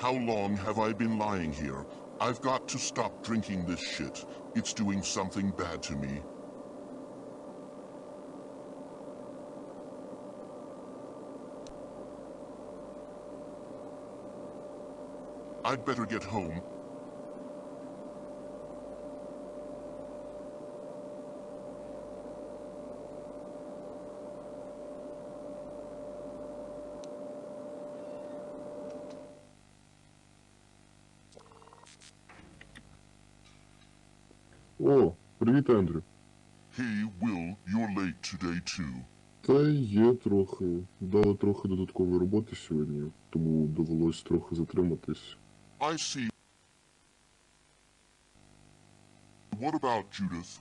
How long have I been lying here? I've got to stop drinking this shit. It's doing something bad to me. I'd better get home. О, привіт, Ендрю. Hey, Will, you're late today too. Та є трохи. Дали трохи додаткової роботи сьогодні, тому довелось трохи затриматись. I see. What about Judith?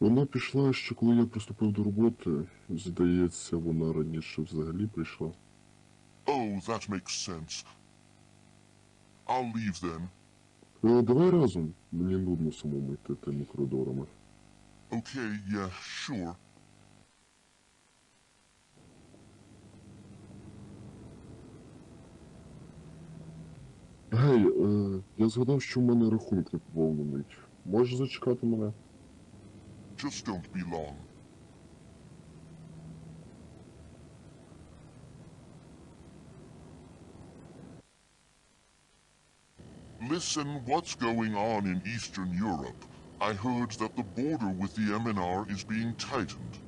Вона пішла ще коли я приступив до роботи. Здається, вона раніше взагалі прийшла. Oh, that makes sense. I'll leave then. Е, давай разом. Мені нудно самому йти тими коридорами. Okay, yeah, sure. Гей, е, я згадав, що в мене рахунок не поповнений. Можеш зачекати мене? Just don't be long. Listen, what's going on in Eastern Europe? I heard that the border with the MNR is being tightened.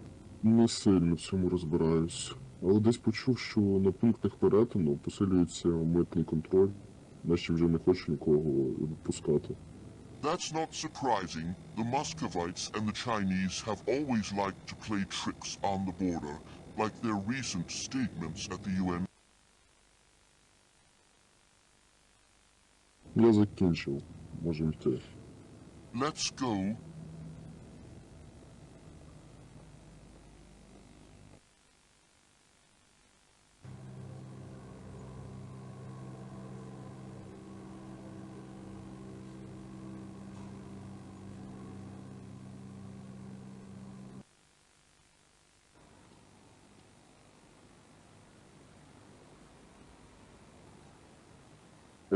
Не сильно в цьому розбираюсь, але десь почув, що на пунктах перетину посилюється митний контроль, наче вже не хочу нікого відпускати. That's not surprising. The Muscovites and the Chinese have always liked to play tricks on the border, like their recent statements at the UN. Я закінчив, можемо йти. Let's go.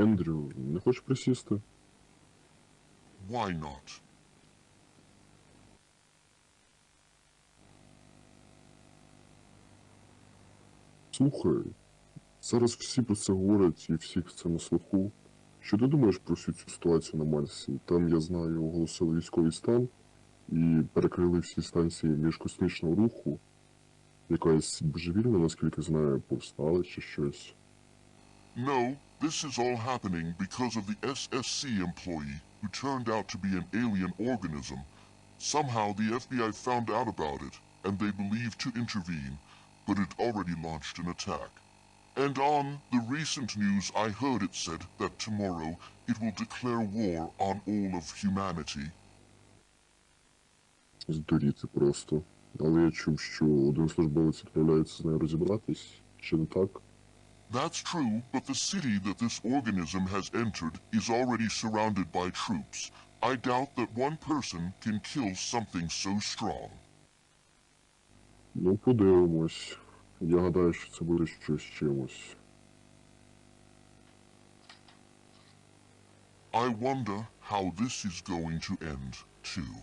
Ендрю, не хочеш присісти? Why not? Слухай, зараз всі про це говорять і всіх це на слуху. Що ти думаєш про всю цю ситуацію на Марсі? Там, я знаю, оголосили військовий стан і перекрили всі станції міжкосмічного руху. Якась божевільна, наскільки знаю, повстала чи щось. No, this is all happening because of the SSC employee who turned out to be an alien organism. Somehow the FBI found out about it, and they believed to intervene, but it already launched an attack. And on the recent news I heard it said that tomorrow it will declare war on all of humanity. Здуріти просто. Але я чув, що один службовець відправляється з нею розібратись, чи не так? That's true, but the city that this organism has entered is already surrounded by troops. I doubt that one person can kill something so strong. Ну, подивимось. Я гадаю, що це буде щось з чимось. I wonder how this is going to end, too.